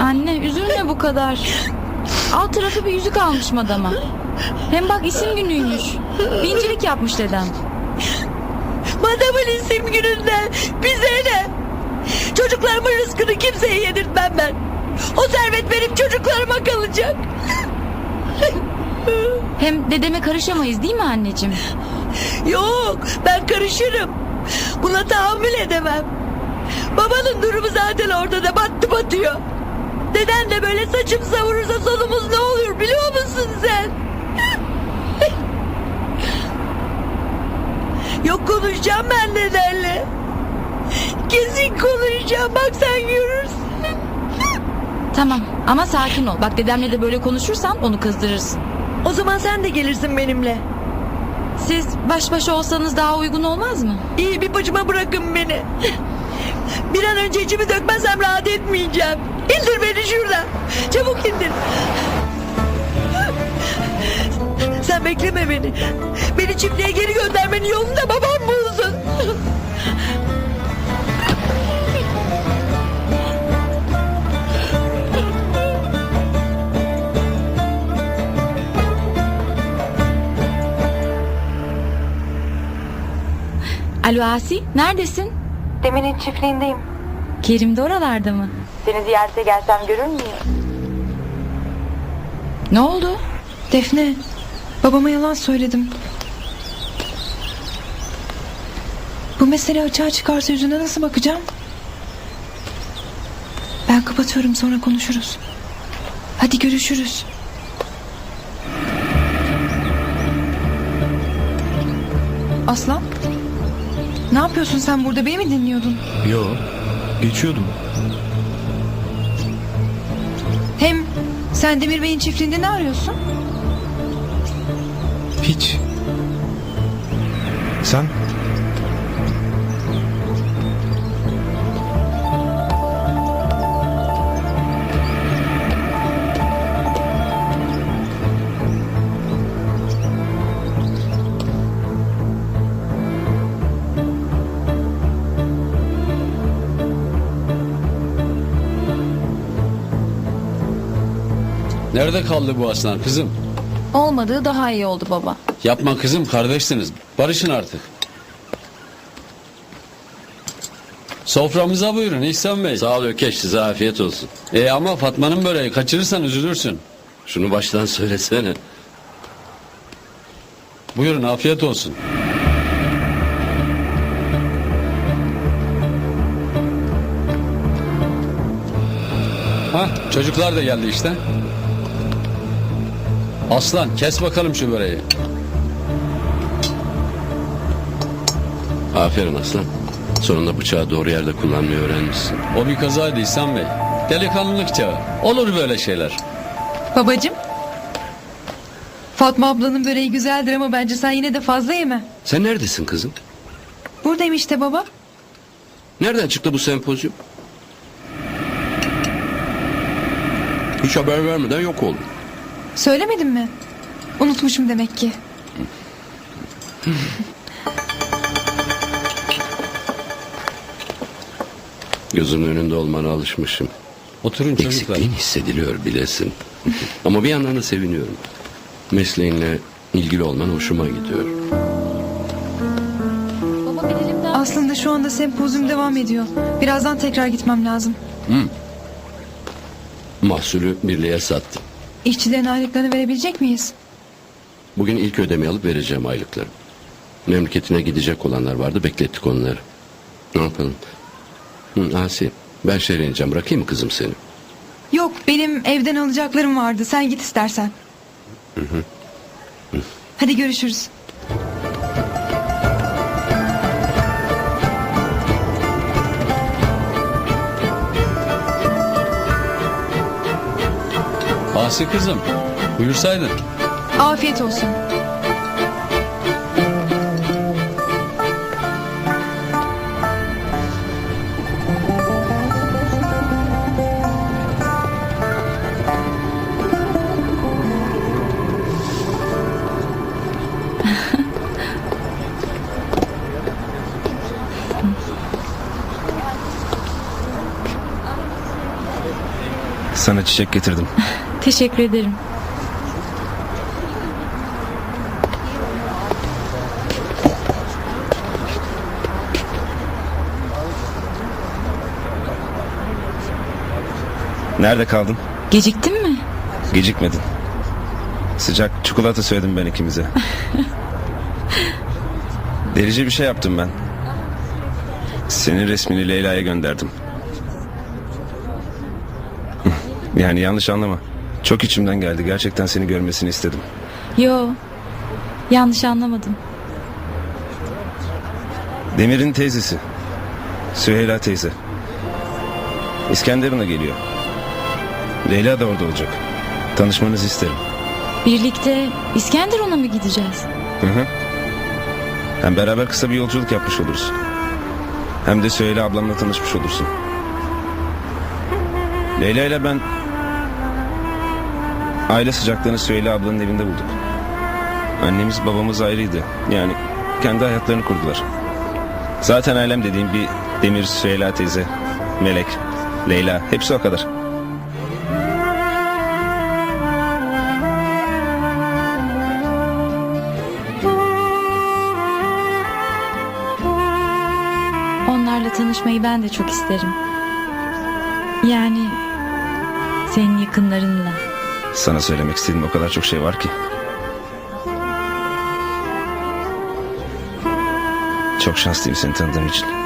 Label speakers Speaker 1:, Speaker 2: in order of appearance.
Speaker 1: Anne üzülme bu kadar. Alt tarafı bir yüzük almış madama. Hem bak isim günüymüş. Bincilik yapmış dedem.
Speaker 2: Madamın isim gününden bize ne? Çocuklarımın rızkını kimseye yedirtmem ben. O servet benim çocuklarıma kalacak.
Speaker 1: Hem dedeme karışamayız değil mi anneciğim?
Speaker 2: Yok ben karışırım. Buna tahammül edemem. Babanın durumu zaten ortada battı batıyor. Deden de böyle saçım savurursa sonumuz ne olur biliyor musun sen? Yok konuşacağım ben dedenle. Kesin konuşacağım bak sen görürsün.
Speaker 1: Tamam ama sakin ol. Bak dedemle de böyle konuşursan onu kızdırırsın.
Speaker 2: O zaman sen de gelirsin benimle.
Speaker 1: Siz baş başa olsanız daha uygun olmaz mı?
Speaker 2: İyi bir başıma bırakın beni. Bir an önce içimi dökmezsem rahat etmeyeceğim. İndir beni şuradan. Çabuk indir. Sen bekleme beni. Beni çiftliğe geri göndermenin yolunu da babam bulsun.
Speaker 1: Alo Asi neredesin?
Speaker 3: Demir'in çiftliğindeyim.
Speaker 1: Kerim de oralarda mı?
Speaker 3: Seni ziyarete gelsem görür müyüm?
Speaker 1: Ne oldu?
Speaker 4: Defne, babama yalan söyledim. Bu mesele açığa çıkarsa yüzüne nasıl bakacağım? Ben kapatıyorum sonra konuşuruz. Hadi görüşürüz. Aslan? Ne yapıyorsun sen burada? Beni mi dinliyordun?
Speaker 5: Yo, geçiyordum.
Speaker 4: Hem sen Demir Bey'in çiftliğinde ne arıyorsun?
Speaker 5: Hiç. Sen?
Speaker 6: Nerede kaldı bu aslan kızım?
Speaker 1: Olmadığı daha iyi oldu baba.
Speaker 6: Yapma kızım kardeşsiniz. Barışın artık. Soframıza buyurun İhsan Bey.
Speaker 7: Sağ ol Ökeş size afiyet olsun.
Speaker 6: E ama Fatma'nın böreği kaçırırsan üzülürsün.
Speaker 7: Şunu baştan söylesene.
Speaker 6: Buyurun afiyet olsun. Ha çocuklar da geldi işte. Aslan kes bakalım şu böreği.
Speaker 7: Aferin aslan. Sonunda bıçağı doğru yerde kullanmayı öğrenmişsin.
Speaker 6: O bir kazaydı İhsan Bey. Delikanlılık çağı. Olur böyle şeyler.
Speaker 4: Babacım. Fatma ablanın böreği güzeldir ama bence sen yine de fazla yeme.
Speaker 7: Sen neredesin kızım?
Speaker 4: Buradayım işte baba.
Speaker 7: Nereden çıktı bu sempozyum? Hiç haber vermeden yok oldun.
Speaker 4: Söylemedim mi? Unutmuşum demek ki.
Speaker 7: Gözümün önünde olmana alışmışım.
Speaker 6: Oturun çocuklar.
Speaker 7: Eksikliğin hissediliyor bilesin. Ama bir yandan da seviniyorum. Mesleğinle ilgili olman hoşuma gidiyor.
Speaker 4: Aslında şu anda sempozyum devam ediyor. Birazdan tekrar gitmem lazım.
Speaker 7: Mahsulü birliğe sattım.
Speaker 4: İşçilerin aylıklarını verebilecek miyiz?
Speaker 7: Bugün ilk ödemeyi alıp vereceğim aylıkları. Memleketine gidecek olanlar vardı beklettik onları. Ne yapalım? Hı, Asi ben şehre ineceğim bırakayım mı kızım seni?
Speaker 4: Yok benim evden alacaklarım vardı. Sen git istersen. Hadi görüşürüz.
Speaker 6: Asi kızım buyursaydın.
Speaker 4: Afiyet olsun.
Speaker 5: Sana çiçek getirdim.
Speaker 1: Teşekkür ederim.
Speaker 5: Nerede kaldın?
Speaker 1: Geciktin mi?
Speaker 5: Gecikmedin. Sıcak çikolata söyledim ben ikimize. Delici bir şey yaptım ben. Senin resmini Leyla'ya gönderdim. Yani yanlış anlama. Çok içimden geldi. Gerçekten seni görmesini istedim.
Speaker 1: Yo. Yanlış anlamadım.
Speaker 5: Demir'in teyzesi. Süheyla teyze. İskenderun'a geliyor. Leyla da orada olacak. Tanışmanızı isterim.
Speaker 1: Birlikte İskenderun'a mı gideceğiz?
Speaker 5: Hı hı. Hem beraber kısa bir yolculuk yapmış oluruz. Hem de Süheyla ablamla tanışmış olursun. Leyla ile ben aile sıcaklığını Süheyla ablanın evinde bulduk. Annemiz babamız ayrıydı. Yani kendi hayatlarını kurdular. Zaten ailem dediğim bir Demir, Süheyla teyze, Melek, Leyla hepsi o kadar.
Speaker 1: Onlarla tanışmayı ben de çok isterim. Yani senin yakınlarınla.
Speaker 5: Sana söylemek istediğim o kadar çok şey var ki. Çok şanslıyım seni tanıdığım için.